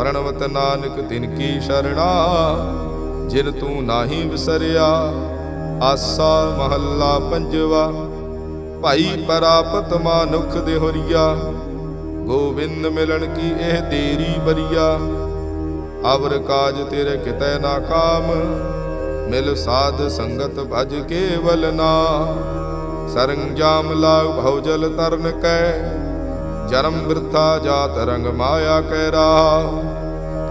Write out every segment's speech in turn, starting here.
ਪਰਣਵਤ ਨਾਨਕ, ਤਿਨ ਕੀ ਸ਼ਰਣਾ, ਜਿਨ ਤੂੰ ਨਾਹੀ ਵਿਸਰਿਆ, ਆਸਾ ਮਹੱਲਾ ਪੰਜਵਾ। ਭਾਈ ਪਰਾਪਤ ਮਾਨੁਖ ਦੇ ਗੋਬਿੰਦ ਮਿਲਣ ਕੀ ਇਹ ਤੇਰੀ ਬਰੀਆ। ਅਵਰ ਕਾਜ ਤੇਰੇ ਕਿਤੈ ਨਾ ਕਾਮ, ਮਿਲ ਸਾਧ ਸੰਗਤ ਭਜ ਕੇਵਲ ਨਾ। ਸਰੰਜਾਮ ਲਾਗ ਭਉਜਲ ਤਰਨ ਕੈ, ਜਨਮ ਬਿਰਥਾ ਜਾਤ ਰੰਗ ਮਾਇਆ ਕੈ ਰਾ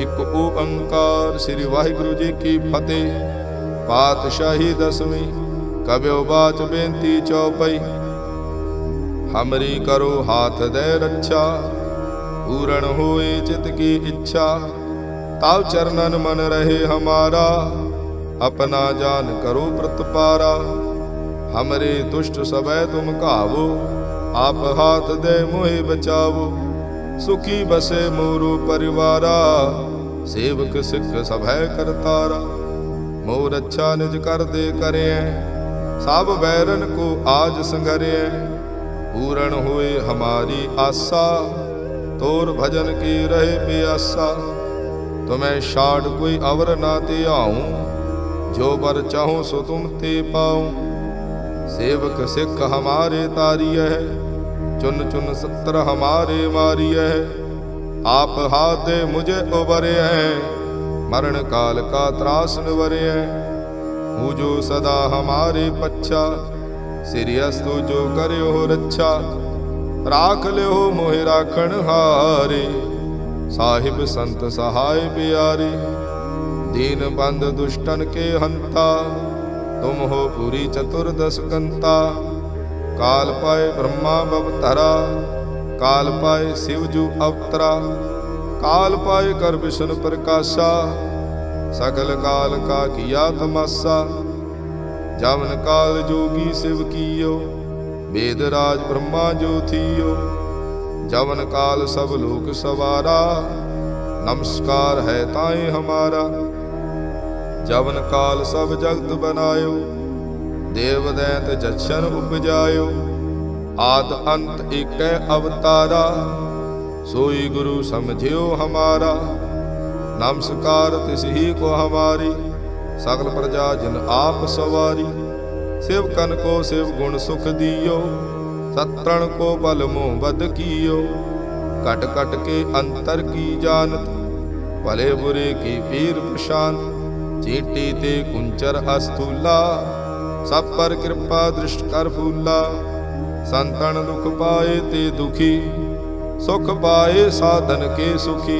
ਇਕ ਓੰਕਾਰ ਸ੍ਰੀ ਵਾਹਿਗੁਰੂ ਜੀ ਕੀ ਫਤਿਹ। ਪਾਤਸ਼ਾਹੀ ਦਸਵੀਂ ਕਬਿਉ ਬਾਤ ਬੇਨਤੀ ਚੌਪਈ। ਹਮਰੀ ਕਰੋ ਹਾਥ ਦੇ ਰੱਛਾ, ਪੂਰਨ ਹੋਏ ਚਿਤ ਕੀ ਇੱਛਾ। ਤਾਵ ਚਰਨਨ ਮਨ ਰਹੇ ਹਮਾਰਾ, ਆਪਣਾ ਜਾਨ ਕਰੋ ਪ੍ਰਤਪਾਰਾ ਹਮਰੇ ਦੁਸ਼ਟ ਸਭੈ ਤੁਮ ਘਾਵੋ, ਆਪ ਹਾਥ ਦੇ ਮੋਹਿ ਬਚਾਵੋ। ਸੁਖੀ ਬਸੇ ਮੋਰੂ ਪਰਿਵਾਰਾ। ਸੇਵਕ ਸਿੱਖ ਸਭੈ ਕਰਤਾਰਾ ਮੋ ਰੱਛਾ ਨਿਜ ਕਰਦੇ ਕਰਿਐ, ਸਭ ਬੈਰਨ ਕੋ ਆਜ ਸੰਗਰਿਐ, ਪੂਰਨ ਹੋਏ ਹਮਾਰੀ ਆਸਾ, ਤੋਰ ਭਜਨ ਕੀ ਰਹੇ ਪਿਆਸਾ, ਤੁਮੈ ਛਾੜ ਕੋਈ ਅਵਰ ਨਾ ਤੇ ਆਉ ਜੋ ਬਰ ਚਾਹੋ ਸੋ ਤੁਮ ਤੇ ਪਾਉ, ਸੇਵਕ ਸਿੱਖ ਹਮਾਰੇ ਤਾਰੀਐ, ਚੁਨ ਚੁਨ ਸੱਤਰ ਹਮਾਰੇ ਮਾਰੀਐ आप हाथ दे मुझे उबरे हैं मरण काल का त्रास निवरे हैं हूँ जो सदा हमारे पच्छा सिरियस्तु जो करे हो रच्छा राख ले हो मोहि राखण हारे साहिब संत सहाय प्यारे दीन बंद दुष्टन के हंता तुम हो पूरी चतुर्दश कंता काल पाए ब्रह्मा बवतरा ਕਾਲ ਪਾਏ ਸਿਵ ਜੂ ਅਵਤਰਾ, ਕਾਲ ਪਾਏ ਕਰ ਵਿਸ਼ਨ ਪ੍ਰਕਾਸ਼ਾ, ਸਗਲ ਕਾਲ ਕਾ ਕੀਆ ਤਮਾਸਾ। ਜਮਨ ਕਾਲ ਜੋਗੀ ਸਿਵ ਕੀਓ, ਵੇਦ ਰਾਜ ਬ੍ਰਹਮਾ ਜੋ ਜੋਥੀਓ ਜਵਨ ਕਾਲ ਸਭ ਲੋਕ ਸਵਾਰਾ, ਨਮਸਕਾਰ ਹੈ ਤਾਏ ਹਮਾਰਾ। ਜਵਨ ਕਾਲ ਸਭ ਜਗਤ ਬਨਾਇਓ ਦੇਵ ਦੈਂਤ ਜਛਨ ਉਪਜਾਇਓ। ਆਦ ਅੰਤ ਏਕੈ ਅਵਤਾਰਾ, ਸੋਈ ਗੁਰੂ ਸਮਝਿਓ ਹਮਾਰਾ। ਨਮਸਕਾਰ ਤਿਸ ਹੀ ਕੋ ਹਮਾਰੀ, ਸਗਲ ਪ੍ਰਜਾ ਜਿਨ ਆਪ ਸਵਾਰੀ। ਸਿਵ ਕਨ ਕੋ ਸਿਵ ਗੁਣ ਸੁਖ ਦਿਓ ਸਤਰਣ ਕੋ ਬਲ ਮੋਹ ਵਦ ਕੀਓ। ਕਟ ਕਟ ਕੇ ਅੰਤਰ ਕੀ ਜਾਣਤ, ਭਲੇ ਬੁਰੇ ਕੀ ਪੀਰ ਪਛਾਨ। ਚੀਟੀ ਤੇ ਕੁੰਚਰ ਅਸਤੂਲਾ ਸਭ ਪਰ ਕਿਰਪਾ ਦ੍ਰਿਸ਼ਟ ਕਰ ਫੂਲਾ। ਸੰਤਨ ਦੁਖ ਪਾਏ ਤੇ ਦੁਖੀ, ਸੁਖ ਪਾਏ ਸਾਧਨ ਕੇ ਸੁਖੀ।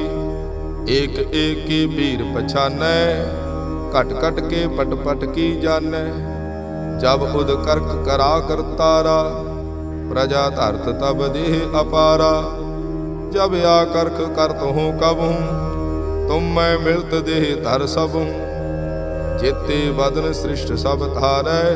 ਏਕ ਏਕੀ ਪੀਰ ਪਛਾਨੈ, ਘਟ ਘਟ ਕੇ ਪਟ ਪਟ ਕੀ ਜਾਣੈ। ਜਬ ਉਦ ਕਰਕ ਕਰਾ ਕਰਤਾਰਾ ਪ੍ਰਜਾ ਧਰਤ ਤਬ ਦੇਹ ਅਪਾਰਾ। ਜਬ ਆ ਕਰਕ ਕਰਤ ਹੂੰ ਕਬੂ ਤੁਮ ਮੈਂ ਮਿਲਤ ਦੇਹ ਧਰ ਸਭੂ। ਜਿਤੇ ਵਦਨ ਸ੍ਰਿਸ਼ਟ ਸਭ ਧਾਰੈ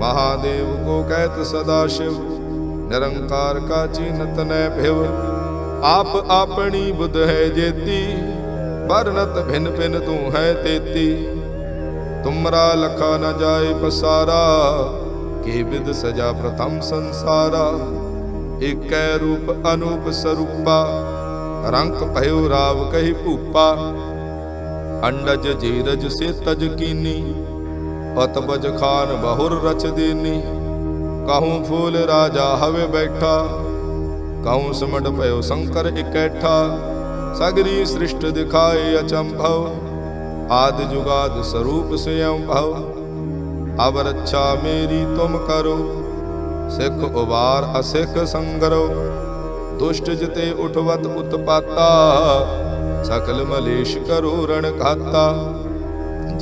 महादेव को कहत सदा शिव निरंकार का चीनत न भिव आप अपनी बुध है जेती बरनत भिन भिन तू है तेती तुमरा लखा न जाए पसारा के विद सजा प्रथम संसारा एक रूप अनूप स्वरूपा रंक भयो राव कही भूपा अंडज जीरज से तज कीनी ਪਤਬਜ ਖਾਨ ਬਹੁਰ ਰਚ ਦੇਨੀ ਕਹੂੰ ਫੂਲ ਰਾਜਾ ਹਵੇ ਬੈਠਾ। ਕਹੂੰ ਸਮਟ ਪਇਓ ਸ਼ੰਕਰ ਇਕੈਠਾ। ਸਗਰੀ ਸ੍ਰਿਸ਼ਟ ਦਿਖਾਏ ਅਚੰਭਵ। ਆਦ ਜੁਗਾਦ ਸਰੂਪ ਸਿਯੰ ਭਵ ਅਬ ਰੱਛਾ ਮੇਰੀ ਤੁਮ ਕਰੋ। ਸਿੱਖ ਉਬਾਰ ਅਸਿੱਖ ਸੰਗਰੋ। ਦੁਸ਼ਟ ਜਿਤੇ ਉਠਵਤ ਉਤਪਾਤਾ। ਸਕਲ ਮਲੇਸ਼ ਕਰੋ ਰਣ ਖਾਤਾ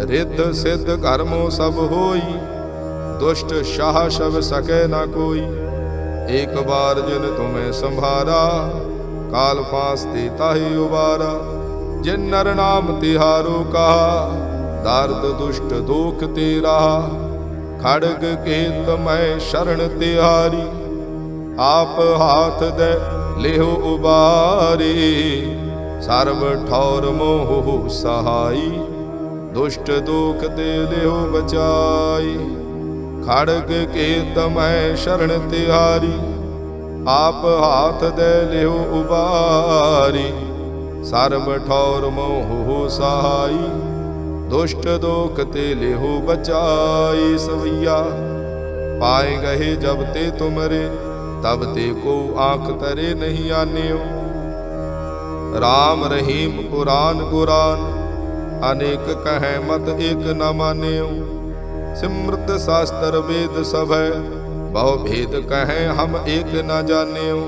ਰਿੱਧ ਸਿੱਧ ਕਰਮੋ ਸਭ ਹੋਈ, ਦੁਸ਼ਟ ਸ਼ਾਹ ਸ਼ਬ ਸਕੈ ਨਾ ਕੋਈ। ਇੱਕ ਬਾਰ ਜਿਨ ਤੁਮੇ ਸੰਭਾਰਾ, ਕਾਲ ਫਾਸ ਤੇ ਤਾਹੀ ਉਬਾਰਾ। ਜਿਨ ਨਰ ਨਾਮ ਤਿਹਾਰੋ ਕਹਾ, ਦਰਦ ਦੁਸ਼ਟ ਦੁਖ ਤੇਰਾ ਖੜਗ ਕੇਤ ਮੈਂ ਸ਼ਰਣ ਤਿਹਾਰੀ, ਆਪ ਹਾਥ ਦੇ ਲਿਹੁ ਉਬਾਰੇ। ਸਰਬ ਠੌਰ ਮੋਹ ਸਹਾਈ ਦੁਸ਼ਟ ਦੁਖ ਤੇ ਲਿਓ ਬਚਾਈ। ਖੜਗ ਕੇ ਤਮੈ ਸ਼ਰਣ ਤਿਹਾਰੀ ਆਪ ਹਾਥ ਦੇ ਲਿਓ ਉਬਾਰੀ। ਸਰਬ ਠੌਰ ਮੋਹ ਸਹਾਈ। ਦੁਸ਼ਟ ਦੋਖ ਤੇ ਲਿਹੋ ਬਚਾਈ ਸਵਈਆ। ਪਾਏ ਗਏ ਜਬ ਤੇ ਤੁਮਰੇ, ਤਬ ਤੇ ਕੋ ਆਖ ਤਰੇ ਨਹੀਂ ਆਨਿਓ। RAM ਰਹੀਮ ਕੁਰਾਨ ਕੁਰਾਨ ਅਨੇਕ ਕਹੈ, ਮਤ ਏਕ ਨ ਮਾਨਿਓ। ਸਿਮਰਤ ਸਾਸਤਰ ਵੇਦ ਸਭੈ, ਬਹੁ ਭੇਦ ਕਹੈ, ਹਮ ਏਕ ਨ ਜਾਣਿਓ।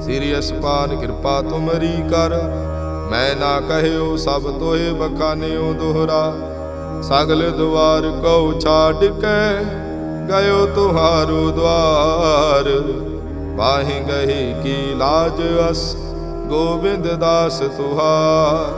ਸ੍ਰੀ ਅਸਪਾਨ ਕਿਰਪਾ ਤੁਮਰੀ ਕਰ, ਮੈਂ ਨਾ ਕਹਿਓ, ਸਭ ਤੋਏ ਬਖਾਨਿਓ ਦੁਹਰਾ। ਸਗਲ ਦੁਆਰ ਕਉ ਛਾੜ ਕੇ, ਗਇਓ ਤੁਹਾਰੂ ਦਵਾਰ। ਬਾਹੀ ਗਹੀ ਕੀ ਲਾਜ ਅਸ, ਗੋਬਿੰਦ ਦਾਸ ਤੁਹਾਰ।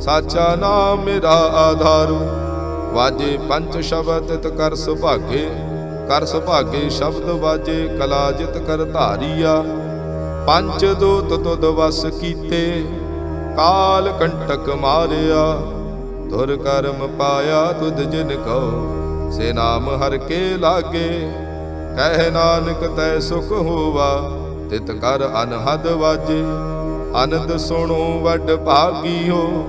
ਸਾਚਾ ਨਾਮ ਮੇਰਾ ਆਧਾਰੂ। ਵਾਜੇ ਪੰਜ ਸ਼ਬਦ ਤਿਤ ਕਰ ਸੁਭਾਗੇ। ਕਰ ਸੁਭਾਗੇ ਸ਼ਬਦ ਵਾਜੇ, ਕਲਾ ਜਿਤ ਕਰ ਧਾਰੀਆ। ਪੰਜ ਦੋਤ ਤੁਧ ਵਸ ਕੀਤੇ, ਕਾਲ ਕੰਟਕ ਮਾਰਿਆ। ਧੁਰ ਕਰਮ ਪਾਇਆ ਤੁਧ ਜਿਨ ਕਉ, ਸੇ ਨਾਮ ਹਰ ਕੇ ਲਾਗੇ। ਕਹਿ ਨਾਨਕ ਤੈ ਸੁਖ ਹੋਵਾ, ਤਿਤ ਕਰ ਅਨਹਦ ਵਾਜੇ। ਅਨੰਦ ਸੁਣੋ ਵੱਡ ਭਾਗੀ ਹੋ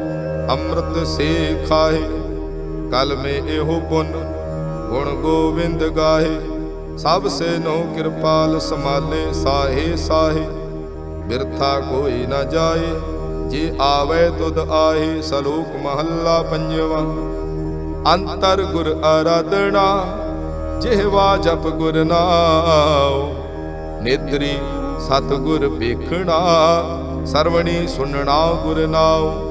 ਅੰਮ੍ਰਿਤ ਸੇ ਖਾਏ ਕਲ ਮੇ ਇਹੋ ਪੁੰਨ, ਗੁਣ ਗੋਬਿੰਦ ਗਾਹੇ ਸਭ ਸੇ ਨੋ ਕਿਰਪਾਲ ਸਮਾਲੇ ਸਾਹੇ ਸਾਹੇ, ਬਿਰਥਾ ਕੋਈ ਨਾ ਜਾਏ, ਜੇ ਆਵੇ ਤੁਧ ਆਹੇ, ਸਲੋਕ ਮਹੱਲਾ ਪੰਜਵਾ। ਅੰਤਰ ਗੁਰ ਆਰਾਧਨਾ ਜਿਹਵਾ ਜਪ ਗੁਰ ਨਾਉ। ਨੇਤਰੀ ਸਤ ਵੇਖਣਾ, ਸਰਵਣੀ ਸੁਣਨਾ ਗੁਰ ਨਾਉ।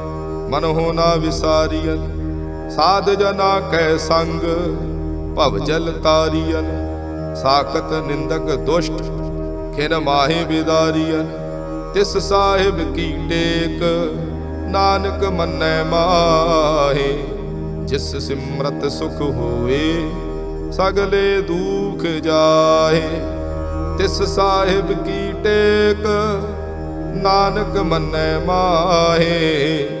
ਮਨ ਹੋ ਨਾ ਵਿਸਾਰੀਨ ਸਾਧ ਜਨਾ ਕੈ ਸੰਗ, ਭਵ ਜਲ ਤਾਰੀਨ ਸਾਖਤ ਨਿੰਦਕ ਦੁਸ਼ਟ, ਖਿਨ ਮਾਹੇ ਬਿਦਾਰੀਨ ਤਿਸ ਸਾਹਿਬ ਕੀ ਟੇਕ, ਨਾਨਕ ਮੰਨੈ ਮਾਹੇ। ਜਿਸ ਸਿਮਰਤ ਸੁਖ ਹੋਏ ਸਗਲੇ ਦੁਖ ਜਾਹੇ। ਤਿਸ ਸਾਹਿਬ ਕੀ ਟੇਕ, ਨਾਨਕ ਮੰਨੈ ਮਾਹੇ।